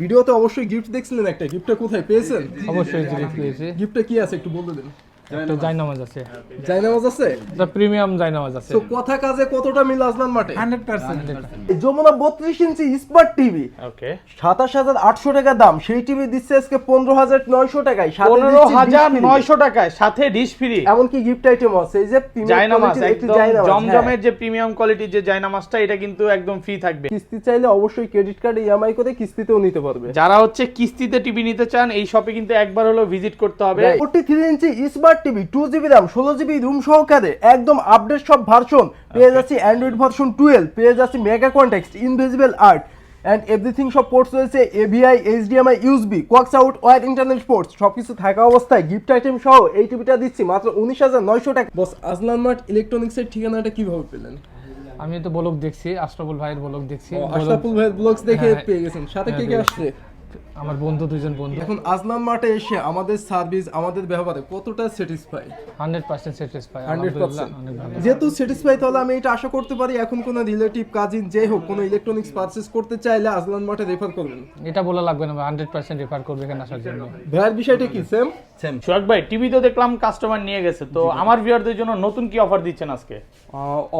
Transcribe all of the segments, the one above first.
ভিডিওতে অবশ্যই গিফট দেখছিলেন একটা। গিফটটা কোথায় পেয়েছেন? অবশ্যই গিফট পেয়েছি গিফটটা কি আছে একটু বলে দিন। একটা জায়নামাজ আছে। জায়নামাজ আছে? এটা প্রিমিয়াম জায়নামাজ আছে। তো কথা কাজে কতটা মিল আসলাম মাঠে? Hundred percent. যমুনা বত্রিশ ইঞ্চি স্মার্ট টিভি। ওকে সাতাশ হাজার আটশো টাকা দাম। সেই টিভি দিচ্ছে আজকে পনেরো হাজার নয়শো টাকায়। সাথে পনেরো দিচ্ছি হাজার dish free। নয়শো টাকায় সাথে ডিশ ফ্রি। এমনকি গিফট আইটেম আছে। এই যে জায়নামাজ একদম জমজমের হ্যাঁ। যে প্রিমিয়াম কোয়ালিটির যে জায়নামাজটা এটা কিন্তু একদম ফ্রি থাকবে। কিস্তি চাইলে অবশ্যই ক্রেডিট কার্ড ইএমআই করে কিস্তিতেও নিতে পারবে। যারা হচ্ছে কিস্তিতে টিভি নিতে চান এই শপে কিন্তু একবার হলো ভিজিট করতে হবে। Forty three inch smart TV two GB RAM ষোলো জিবি রুম সহকারে একদম আপডেট সব ভার্সন পেয়ে যাচ্ছি অ্যান্ড্রয়েড ভার্সন টুয়েলভ পেয়ে যাচ্ছি mega context invisible art and everything সব পোর্টস রয়েছে AVI HDMI USB coax out war internet ports সব কিছু থাকা অবস্থায় গিফট আইটেম সহ এই টিভিটা দিচ্ছি মাত্র উনিশ হাজার নয়শো টাকা। বস আজলান মার্ট ইলেকট্রনিক্সের ঠিকানাটা কীভাবে পেলেন? আমি তো ব্লগ দেখছি আশরাফুল ভাইয়ের ব্লগ দেখছি। আশরাফুল ভাইয়ের ব্লগস দেখে হ্যাঁ, পেয়ে গেছেন। সাথে কে কে হ্যাঁ, আসছে? আমার বন্ধু দুইজন বন্ধু। এখন আজলান মার্টে এসে আমাদের সার্ভিস আমাদের ব্যবহারে কতটা satisfy hundred percent satisfy hundred percent. অনেক ভালো। যেহেতু স্যাটিসফাই তাহলে আমি এটা আশা করতে পারি এখন কোনো রিলেটিভ কাজিন যে হোক কোনো ইলেকট্রনিক্স পারচেস করতে চাইলে আজলান মার্টে রেফার করবেন। এটা বলা লাগবে না হান্ড্রেড পার্সেন্ট রেফার করবে এখানে আসার জন্য। ভাইয়ের বিষয়টা কি সেম সোহাগ ভাই টিভি তো দেখলাম কাস্টমার নিয়ে গেছে তো আমার ভিউয়ারদের জন্য নতুন কি অফার দিচ্ছেন আজকে?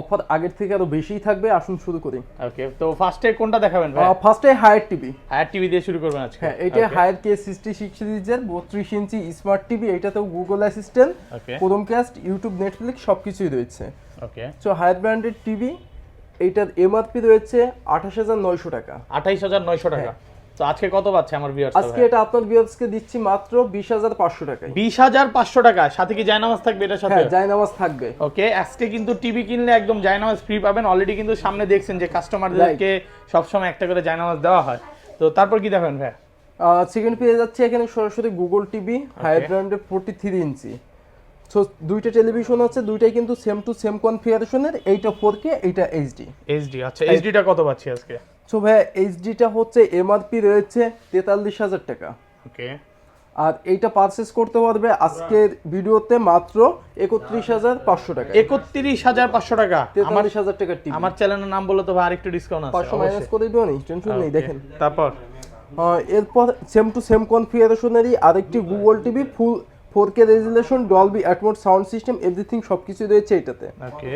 অফার আগের থেকে আরও বেশিই থাকবে আসুন শুরু করি। ওকে তো ফার্স্টে কোনটা দেখাবেন ভাই? ফার্স্টে হায়ার টিভি হায়ার টিভি দিয়ে শুরু করবেন। আজকে। হ্যাঁ এটা হায়ার কে সিক্সটি সিক্স সিরিজের বত্রিশ ইঞ্চি স্মার্ট টিভি এটাতেও Google assistant Chromecast YouTube Netflix সব কিছুই রয়েছে। ওকে সো হায়ার ব্র্যান্ডের টিভি এইটার এমআরপি রয়েছে আঠাশ হাজার নয়শো টাকা। আঠাইশ হাজার নয়শো টাকা। তো আজকে কত পাচ্ছে আমার ভিউয়ার্স আজকে এটা আপনার ভিউয়ার্সকে দিচ্ছি মাত্র বিশ হাজার পাঁচশো টাকায়। বিশ হাজার পাঁচশো টাকা। সাথে কি জায়নামাজ থাকবে এটার সাথে? হ্যাঁ জায়নামাজ থাকবে। ওকে আজকে কিন্তু টিভি কিনলে একদম জায়নামাজ ফ্রি পাবেন। অলরেডি কিন্তু সামনে দেখছেন যে কাস্টমারদেরকে সবসময় একটা করে জায়নামাজ দেওয়া হয়। তো তারপর কি দেখেন ভাই? সেকেন্ড পেয়ে যাচ্ছে এখানে সরাসরি গুগল টিভি হায়ার ব্র্যান্ডের ফোর্টি থ্রি ইঞ্চি। সো দুইটা টেলিভিশন আছে দুইটাই কিন্তু সেম টু সেম কনফিগারেশনের এইটা ফোর কে এইটা এইচডি এইচডি আচ্ছা এইচডিটা কত পাচ্ছি আজকে? সো ভাইয়া এইচডিটা হচ্ছে এমআরপি রয়েছে তেতাল্লিশ হাজার টাকা। ওকে আর এইটা পারচেস করতে পারবে আজকের ভিডিওতে মাত্র একত্রিশ হাজার পাঁচশো টাকা। একত্রিশ হাজার পাঁচশো টাকা। তেতাল্লিশ হাজার টাকার টিভি। আমার চ্যানেলের নাম বলে তো ভাই আরেকটু ডিসকাউন্ট আছে পাঁচশো মাইনাস করে দিও নি টেনশন নেই দেখেন। তারপর? এরপর সেম টু সেম কনফিগারেশনেরই আরেকটি Google TV full four K resolution Dolby Atmos sound system everything সব কিছু রয়েছে এটাতে। ওকে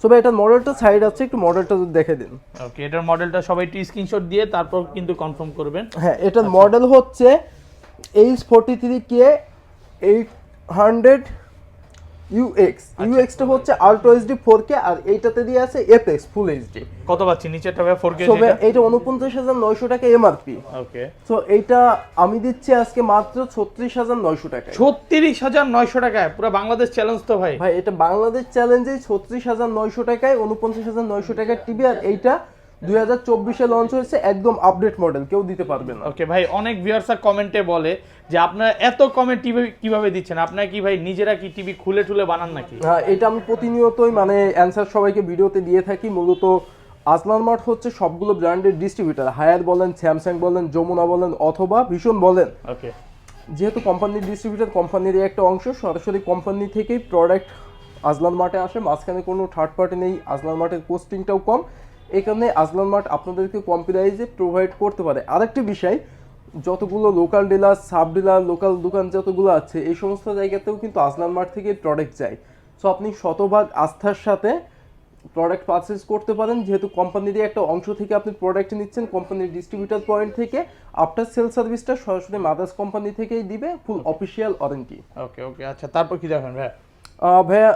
সো ভাই এটার মডেলটা সাইড আছে একটু মডেলটা যদি দেখে দিন। ওকে এটার মডেলটা সবাই একটু স্ক্রিনশট দিয়ে তারপর কিন্তু কনফার্ম করবেন। হ্যাঁ এটার মডেল হচ্ছে H forty three K eight hundred UX ইউএক্সটা হচ্ছে আল্ট্রা এইচডি ফোর কে আর এইটাতে দিয়ে আছে এপেক্স ফুল এইচডি কত পাচ্ছি? নিচেরটা ভাই ফোর কে ভাই এইটা উনপঞ্চাশ হাজার নয়শো টাকা এমআরপি ওকে। সো এইটা আমি দিচ্ছি আজকে মাত্র ছত্রিশ হাজার নয়শো টাকায়। ছত্রিশ হাজার নয়শো টাকায়? পুরো বাংলাদেশ চ্যালেঞ্জ তো ভাই। ভাই এটা বাংলাদেশ চ্যালেঞ্জে ছত্রিশ হাজার নয়শো টাকায় উনপঞ্চাশ হাজার নয়শো টাকার টিভি আর এইটা দুই হাজার চব্বিশে লঞ্চ হয়েছে একদম আপডেট মডেল কেউ দিতে পারবে না। ওকে ভাই অনেক ভিউয়ার্সরা কমেন্টে বলে যে আপনারা এত কমে টিভি কীভাবে দিচ্ছেন? আপনারা কি ভাই নিজেরা কি টিভি খুলে টুলে বানান নাকি? হ্যাঁ এটা আমি প্রতিনিয়তই মানে অ্যান্সার সবাইকে ভিডিওতে দিয়ে থাকি। মূলত আসলান মার্ট হচ্ছে সবগুলো ব্র্যান্ডের ডিস্ট্রিবিউটার হায়ার বলেন স্যামসাং বলেন যমুনা বলেন অথবা ভীষণ বলেন। ওকে যেহেতু কোম্পানির ডিস্ট্রিবিউটার কোম্পানির একটা অংশ সরাসরি কোম্পানি থেকেই প্রোডাক্ট আজলান মার্টে আসে। মাঝখানে কোনো থার্ড পার্টি নেই আজলান মার্টের কোস্টিংটাও কম। কারণে আজলান মার্ট আপনাদেরকে কম প্রাইজে প্রোভাইড করতে পারে। আরেকটি বিষয় যতগুলো local dealer sub dealer local দোকান যতগুলো আছে এই সমস্ত জায়গাতেও কিন্তু আজলান মার্ট থেকে প্রোডাক্ট যায়। সো আপনি শতভাগ আস্থার সাথে প্রোডাক্ট পারচেস করতে পারেন যেহেতু কোম্পানিরই একটা অংশ থেকে আপনি প্রোডাক্ট নিচ্ছেন কোম্পানির ডিস্ট্রিবিউটার পয়েন্ট থেকে আফটার সেল সার্ভিসটা সরাসরি মাদার্স কোম্পানি থেকেই দিবে ফুল অফিসিয়াল ওয়ারেন্টি ওকে ওকে আচ্ছা তারপর কি দেখেন ভাই? ভাইয়া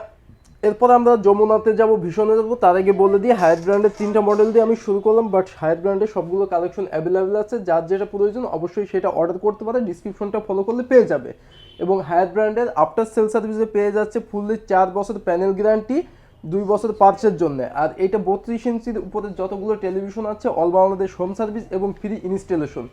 এরপর আমরা যমুনাতে যাব ভীষণে যাব। তার আগে বলে দিই হায়ার ব্র্যান্ডের তিনটা মডেল দিয়ে আমি শুরু করলাম বাট হায়ার ব্র্যান্ডের সবগুলো কালেকশন অ্যাভেলেবেল আছে। যার যেটা প্রয়োজন অবশ্যই সেটা অর্ডার করতে পারে। ডিসক্রিপশনটা ফলো করলে পেয়ে যাবে। এবং হায়ার ব্র্যান্ডের আফটার সেল সার্ভিসে পেয়ে যাচ্ছে ফুললি চার বছর প্যানেল গ্যারান্টি দুই বছর পার্সের জন্য। আর এটা বত্রিশ ইঞ্চির উপরে যতগুলো টেলিভিশন আছে অল বাংলাদেশ হোম সার্ভিস এবং ফ্রি ইনস্টলেশন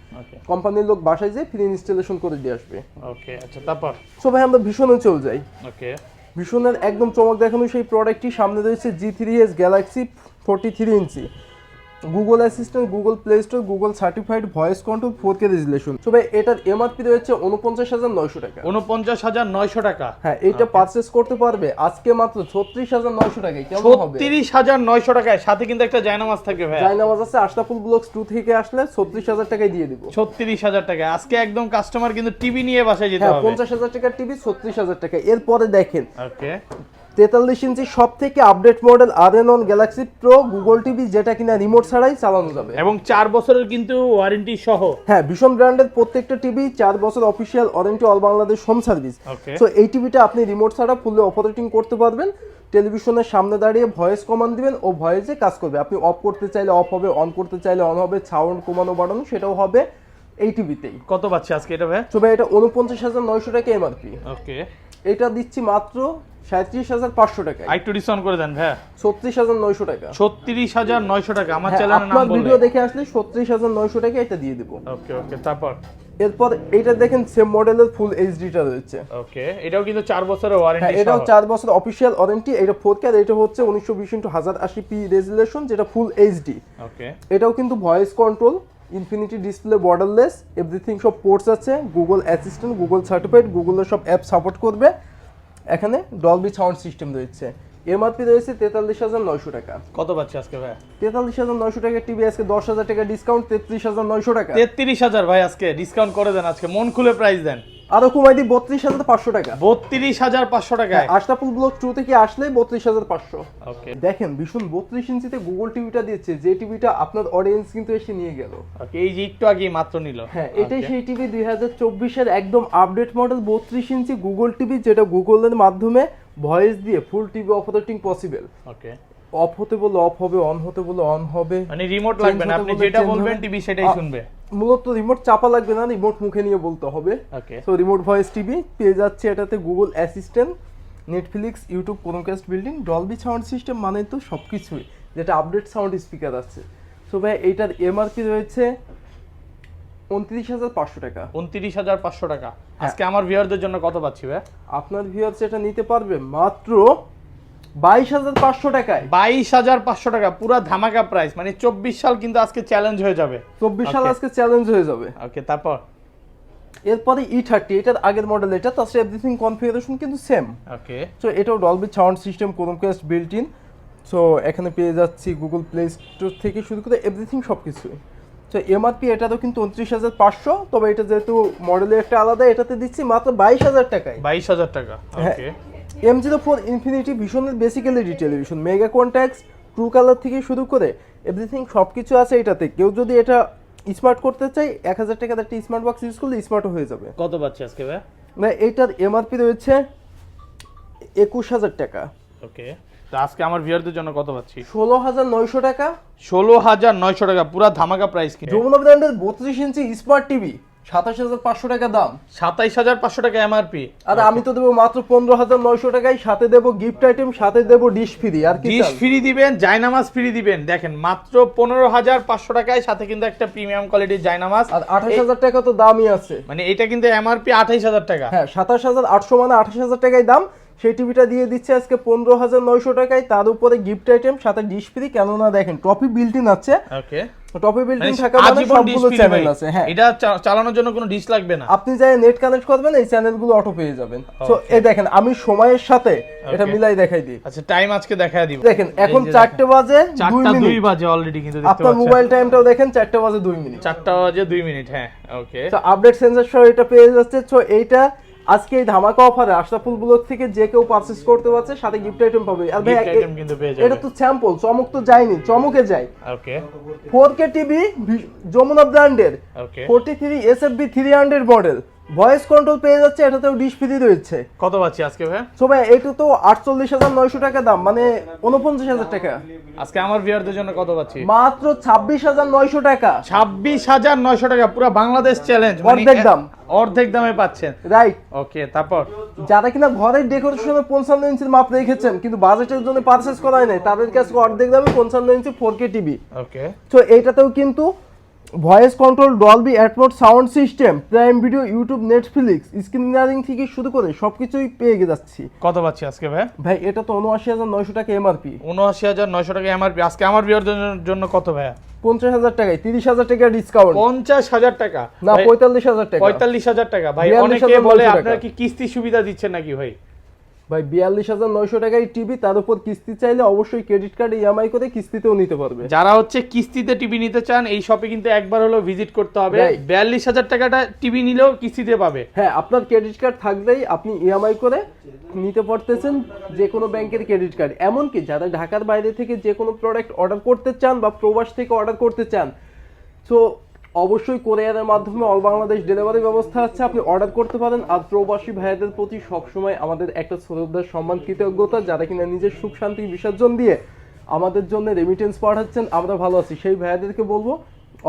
কোম্পানির লোক বাসায় যেয়ে ফ্রি ইনস্টলেশন করে দিয়ে আসবে। ওকে আচ্ছা তারপর? সো ভাই আমরা ভীষণে চলে যাই। ওকে ভীষণের একদম চমক দেখানো সেই প্রোডাক্টটি সামনে রয়েছে G three S Galaxy forty three ইঞ্চি Google assistant Google Play Store Google certified voice control four K resolution তো ভাই এটার এমআরপি রয়েছে উনপঞ্চাশ হাজার নয়শো টাকা। উনপঞ্চাশ হাজার নয়শো টাকা। হ্যাঁ এটা পারচেস করতে পারবে আজকে মাত্র ছত্রিশ হাজার নয়শো টাকায়। কেমন হবে? ছত্রিশ হাজার নয়শো টাকায়। সাথে কিন্তু একটা জায়নামাজ থাকবে ভাই জায়নামাজ আছে আশরাফুল ব্লকস টু থেকে আসলে ছত্রিশ হাজার টাকায় দিয়ে দিব। ছত্রিশ হাজার টাকায়। আজকে একদম কাস্টমার কিন্তু টিভি নিয়ে বাসায় যেতে হ্যাঁ হবে। পঞ্চাশ হাজার টাকার টিভি ছত্রিশ হাজার টাকা এরপরে দেখেন ওকে তেতাল্লিশ ইঞ্চি সব থেকে update model R N on Galaxy pro Google TV যেটা কিনা রিমোট ছাড়াই চালানো যাবে। এবং চার বছরের কিন্তু ওয়ারেন্টি সহ। হ্যাঁ ভীষণ ব্র্যান্ডের প্রত্যেকটা টিভি চার বছর official warranty all Bangladesh home service so এই টিভিটা আপনি রিমোট ছাড়া ফুললি অপারেটিং করতে পারবেন। টেলিভিশনের সামনে দাঁড়িয়ে ভয়েস কমান্ড দিবেন ও ভয়েসে কাজ করবে। আপনি অফ করতে চাইলে অফ হবে অন করতে চাইলে অন হবে সাউন্ড কমানো বাড়ানো সেটাও হবে এই টিভিতেই কত পাচ্ছে আজকে এটা ভাই? তো ভাই এটা উনপঞ্চাশ হাজার নয়শো টাকা এমআরপি ওকে এটা দিচ্ছি মাত্র সাঁত্রিশ হাজার পাঁচশো টাকায়। আরেকটু ডিসকাউন্ট করে দেন ভাই ছত্রিশ হাজার নয়শো টাকা। ছত্রিশ হাজার নয়শো টাকা আমার হ্যাঁ, নাম আপনার ভিডিও দেখে আসলে ছত্রিশ হাজার নয়শো টাকা এটা দিয়ে দেবো। ওকে ওকে তারপর? এরপর এটা দেখেন সেম মডেলের ফুল এইচডিটা রয়েছে। ওকে এটাও কিন্তু চার বছরের হ্যাঁ ওয়ারেন্টি এটাও চার বছর অফিসিয়াল ওয়ারেন্টি এটা ফোর কে এটা হচ্ছে উনিশশো বিশ ইন্টু হাজার আশি পি রেজুলেশন যেটা ফুল এইচডি ওকে এটাও কিন্তু voice control infinity display borderless everything সব পোর্টস আছে গুগল অ্যাসিস্ট্যান্ট গুগল সার্টিফাইড গুগলের সব অ্যাপ সাপোর্ট করবে। এখানে ডলবি সাউন্ড সিস্টেম রয়েছে। এমআরপি রয়েছে তেতাল্লিশ হাজার নয়শো টাকা। কত পাচ্ছে আজকে ভাই? তেতাল্লিশ হাজার নয়শো টাকা টিভি আজকে দশ হাজার টাকা ডিসকাউন্ট তেত্রিশ হাজার নয়শো টাকা। তেত্রিশ হাজার ভাই আজকে ডিসকাউন্ট করে দেন আজকে মন খুলে প্রাইস দেন। আরও কমাই দিই বত্রিশ হাজার পাঁচশো টাকা। বত্রিশ হাজার পাঁচশো টাকায়। আশরাফুল ব্লক টু থেকে আসলে বত্রিশ হাজার পাঁচশো। ওকে দেখেন ভীষণ বত্রিশ ইঞ্চিতে গুগল টিভিটা দিয়েছে যে টিভিটা আপনার অডিয়েন্স কিন্তু এসে নিয়ে গেল। এই যে একটু আগে মাত্র নিল। হ্যাঁ এটাই সেই টিভি দুই হাজার চব্বিশের একদম আপডেট মডেল বত্রিশ ইঞ্চি গুগল টিভি যেটা গুগলের মাধ্যমে ভয়েস দিয়ে full TV off operating possible okay off হতে বলে অফ হবে অন হতে বলে অন হবে। মানে রিমোট লাগবে না আপনি যেটা বলবেন টিভি সেটাই শুনবে। মূলত রিমোট চাপা লাগবে না রিমোট মুখে নিয়ে বলতে হবে। Okay so remote voice TV পেয়ে যাচ্ছে এটাতে Google assistant Netflix YouTube Chromecast building Dolby sound system মানে তো সব কিছুই যেটা আপডেট সাউন্ড স্পিকার আছে। সো ভাই এইটার এমআরপি রয়েছে উনত্রিশ হাজার পাঁচশো টাকা। উনত্রিশ হাজার পাঁচশো টাকা। আজকে আমার ভিউয়ারদের জন্য কত পাচ্ছি ভাই? আপনার ভিউয়ার্স এটা নিতে পারবে মাত্র বাইশ হাজার পাঁচশো টাকায়। বাইশ হাজার পাঁচশো টাকা পুরো ধামাকা প্রাইস মানে চব্বিশ সাল কিন্তু আজকে চ্যালেঞ্জ হয়ে যাবে। চব্বিশ সাল আজকে চ্যালেঞ্জ হয়ে যাবে। ওকে তারপর? এরপরে ই থার্টি এটার আগের মডেল এটা তার সাথে এভরিথিং কনফিগারেশন কিন্তু সেম ওকে সো এটাও Dolby sound system Chromecast built in so এখানে পেয়ে যাচ্ছি গুগল প্লে স্টোর থেকে শুরু করে এভরিথিং সব কিছুই সো এমআরপি এটারও কিন্তু উনত্রিশ হাজার পাঁচশো তবে এটা যেহেতু মডেলের একটা আলাদা এটাতে দিচ্ছি মাত্র বাইশ হাজার টাকায়। বাইশ হাজার টাকা হ্যাঁ। M zero four infinity ভীষণের basically television mega contrast true colour থেকে শুরু করে এভরিথিং সব কিছু আছে এটাতে। কেউ যদি এটা স্মার্ট করতে চাই এক হাজার টাকার একটা স্মার্ট বক্স ইউজ করলে স্মার্টও হয়ে যাবে। কত পাচ্ছি আজকে ভাই? মানে এইটার এমআরপি রয়েছে একুশ হাজার টাকা। ওকে তো আজকে আমার ভিউয়ারদের জন্য কত পাচ্ছি? ষোলো হাজার নয়শো টাকা। ষোলো হাজার নয়শো টাকা পুরো ধামাকা প্রাইস যমুনা ব্র্যান্ডের বত্রিশ ইঞ্চি স্মার্ট টিভি সাতাশ হাজার পাঁচশো টাকা দাম। সাতাইশ হাজার পাঁচশো টাকা এমআরপি আর আমি তো দেবো মাত্র পনেরো হাজার নয়শো টাকায় সাথে দেবো গিফট আইটেম সাথে দেবো ডিশ ফ্রি আর কি ডিশ ফ্রি দিবেন জায়নামাজ ফ্রি দিবেন। দেখেন মাত্র পনেরো হাজার পাঁচশো টাকায় সাথে কিন্তু একটা প্রিমিয়াম কোয়ালিটির জায়নামাজ আর আঠাশ হাজার টাকা তো দামই আছে। মানে এটা কিন্তু এমআরপি আঠাইশ হাজার টাকা। হ্যাঁ সাতাশ হাজার আটশো মানে আঠাশ হাজার টাকায় দাম। সেই টিভিটা দিয়ে দিচ্ছে আজকে পনেরো হাজার নয়শো টাকায়। তার উপরে গিফট আইটেম সাথে ডিশ ফ্রি কেননা দেখেন টপি বিল্ট ইন আছে। ওকে টপি বিল্ট ইন থাকা মানে সবগুলো চ্যানেল আছে হ্যাঁ। এটা চালানোর জন্য কোনো ডিশ লাগবে না। আপনি যাই নেট কানেক্ট করবেন এই চ্যানেলগুলো অটো পেয়ে যাবেন। তো এই দেখেন আমি সময়ের সাথে এটা মিলাই দেখাই দিই। আচ্ছা টাইম আজকে দেখায় দিব। দেখেন এখন এই যে চারটে বাজে দুই চারটা দুই মিনিট বাজে অলরেডি কিন্তু দেখতে আপনার পাচ্ছেন। মোবাইল টাইমটাও দেখেন চারটে বাজে দুই মিনিট চারটা বাজে দুই মিনিট হ্যাঁ ওকে তো আপডেট সেন্সর সহ এটা পেয়ে যাচ্ছে। তো এইটা আজকে এই ধামাকা অফারে আশরাফুল ব্লক থেকে যে কেউ পারচেজ করতে পারছে সাথে গিফট আইটেম পাবে। আর ভাই গিফট আইটেম কিন্তু পেয়ে যাবে। এটা তো স্যাম্পল চমক তো যায়নি চমকে যায়। Okay four K TV Jamuna ব্র্যান্ডের okay forty three S F B three hundred model voice control পেয়ে যাচ্ছে এটাতেও ডিশ ফ্রি রয়েছে কত পাচ্ছি আজকে ভাই সো ভাই এটা তো আটচল্লিশ হাজার নয়শো টাকা দাম মানে উনপঞ্চাশ হাজার টাকা। আজকে আমার ভিউয়ারদের জন্য কত পাচ্ছি? মাত্র ছাব্বিশ হাজার নয়শো টাকা। ছাব্বিশ হাজার নয়শো টাকা পুরো বাংলাদেশ চ্যালেঞ্জ অর্ধেক দাম। অর্ধেক দামে পাচ্ছেন। রাইট ওকে তারপর? যারা কিনা ঘরের ডেকোরেশনে পঞ্চান্ন ইঞ্চির মাপ রেখেছেন কিন্তু বাজেটের জন্য পারচেস করাই নাই তাদের কাছে অর্ধেক দামে পঞ্চান্ন ইঞ্চি ফোর কে টিভি ওকে তো এইটাতেও কিন্তু voice control Dolby Atmos sound system Prime Video YouTube Netflix স্ক্রিনারিং থেকে শুরু করে সব কিছুই পেয়ে যাচ্ছি। কত পাচ্ছি আজকে ভাই? ভাই এটা তো উনআশি হাজার নয়শো টাকা এমআরপি উনআশি হাজার নয়শো টাকা এমআরপি আজকে আমার বিয়ের জন্য কত ভাইয়া? পঞ্চাশ হাজার টাকায় তিরিশ হাজার টাকা ডিসকাউন্ট পঞ্চাশ হাজার টাকা? না পঁয়তাল্লিশ হাজার টাকা। পঁয়তাল্লিশ হাজার টাকা। ভাই অনেকে বলে। আপনারা কি কিস্তি সুবিধা দিচ্ছেন নাকি ভাই? ভাই বিয়াল্লিশ হাজার নয়শো টাকায় টিভি তার উপর কিস্তি চাইলে অবশ্যই ক্রেডিট কার্ড ইএমআই করে কিস্তিতেও নিতে পারবে। যারা হচ্ছে কিস্তিতে টিভি নিতে চান এই শপে কিন্তু একবার হলো ভিজিট করতে হবে. বিয়াল্লিশ হাজার টাকাটা টিভি নিলেও কিস্তিতে পাবে। হ্যাঁ আপনার ক্রেডিট কার্ড থাকলেই আপনি ইএমআই করে নিতে পারতেছেন যে কোনো ব্যাংকের ক্রেডিট কার্ড এমনকি যারা ঢাকার বাইরে থেকে যে কোনো প্রোডাক্ট অর্ডার করতে চান বা প্রবাস থেকে অর্ডার করতে চান তো অবশ্যই কোরিয়ারের মাধ্যমে অল বাংলাদেশ ডেলিভারি ব্যবস্থা আছে, আপনি অর্ডার করতে পারেন। আর প্রবাসী ভাইদের প্রতি সবসময় আমাদের একটা শ্রদ্ধার সম্মান, কৃতজ্ঞতা, যারা কিনা নিজের সুখ, শান্তি বিসর্জন দিয়ে আমাদের জন্য রেমিটেন্স পাঠাচ্ছেন, আমরা ভালো আছি। সেই ভাইয়াদেরকে বলব,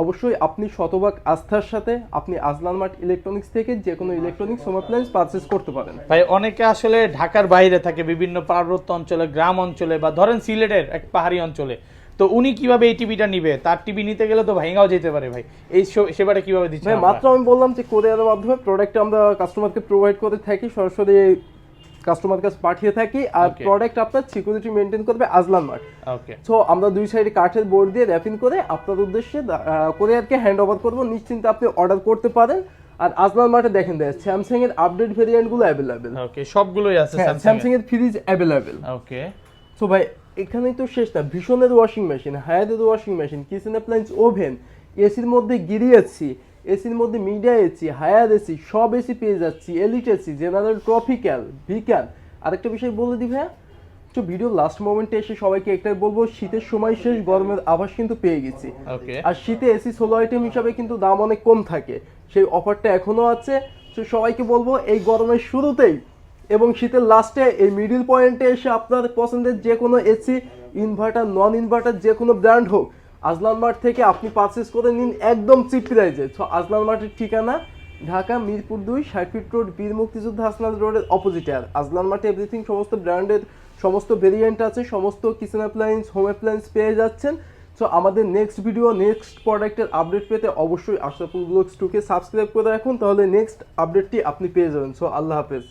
অবশ্যই আপনি শতভাগ আস্থার সাথে আপনি আজলান মার্ট ইলেকট্রনিক্স থেকে যে কোনো ইলেকট্রনিক্স হোম অ্যাপ্লায়েন্স পারচেস করতে পারেন। ভাই, অনেকে আসলে ঢাকার বাইরে থাকে বিভিন্ন পার্বত্য অঞ্চলে, গ্রাম অঞ্চলে বা ধরেন সিলেটের এক পাহাড়ি অঞ্চলে। তো উনি কীভাবে এই টিভিটা নিবে? তার টিভি নিতে গেলে তো ভেঙাও যেতে পারে ভাই। এই সেবাটা কীভাবে দিচ্ছে ভাই মাত্র আমি বললাম যে কোরিয়ারের মাধ্যমে প্রোডাক্ট আমরা কাস্টমারকে প্রোভাইড করে থাকি সরাসরি কাস্টমার কাছে পাঠিয়ে থাকি আর প্রোডাক্ট আপনার সিকিউরিটি মেনটেন করবে আজলান মার্ট ওকে সো আমরা দুই সাইডে কাঠের বোর্ড দিয়ে র্যাপিং করে আপনার উদ্দেশ্যে কোরিয়ারকে হ্যান্ড ওভার করব। নিশ্চিন্তে আপনি অর্ডার করতে পারেন। আর আজলান মার্টে দেখেন দেয় স্যামসাং এর আপডেট ভেরিয়েন্টগুলো অ্যাভেলেবেল ওকে সবগুলোই আছে স্যামসাং স্যামসাং এর। ফ্রিজ অ্যাভেলেবেল ওকে সো ভাই এখানেই তো শেষ না ভীষণের washing machine হায়াদের washing machine kitchen appliance oven এসির মধ্যে গিরি এসি এসির মধ্যে মিডিয়া এসি হায়ার এসি সব এসি পেয়ে যাচ্ছি এলিট এসি জেনারেল ট্রপিক্যাল ভিক্যান আরেকটা বিষয় বলে দিই ভাইয়া তো ভিডিও লাস্ট মোমেন্টে এসে সবাইকে একটাই বলব শীতের সময় শেষ গরমের আভাস কিন্তু পেয়ে গেছি। আর শীতে এসি সোলো আইটেম হিসাবে কিন্তু দাম অনেক কম থাকে। সেই অফারটা এখনও আছে। তো সবাইকে বলব এই গরমের শুরুতেই এবং শীতের লাস্টে এই মিডিল পয়েন্টে এসে আপনার পছন্দের যে কোনো এসি ইনভার্টার নন ইনভার্টার যে কোনো ব্র্যান্ড হোক আজলান মার্ট থেকে আপনি পারচেস করে নিন একদম চিপ প্রাইজে সো আজলান মার্টের ঠিকানা ঢাকা, মিরপুর দুই, ষাট ফিট রোড বীর মুক্তিযুদ্ধ হাসনাল রোডের অপোজিটে আর আজলান মার্টে এভরিথিং সমস্ত ব্র্যান্ডের সমস্ত ভেরিয়েন্ট আছে, সমস্ত কিচেন অ্যাপ্লায়েন্স হোম অ্যাপ্লায়েন্স পেয়ে যাচ্ছেন। সো আমাদের নেক্সট ভিডিও নেক্সট প্রোডাক্টের আপডেট পেতে অবশ্যই আশরাফুল ব্লগস টুকে সাবস্ক্রাইব করে রাখুন, তাহলে নেক্সট আপডেটটি আপনি পেয়ে যাবেন। সো আল্লাহ হাফেজ।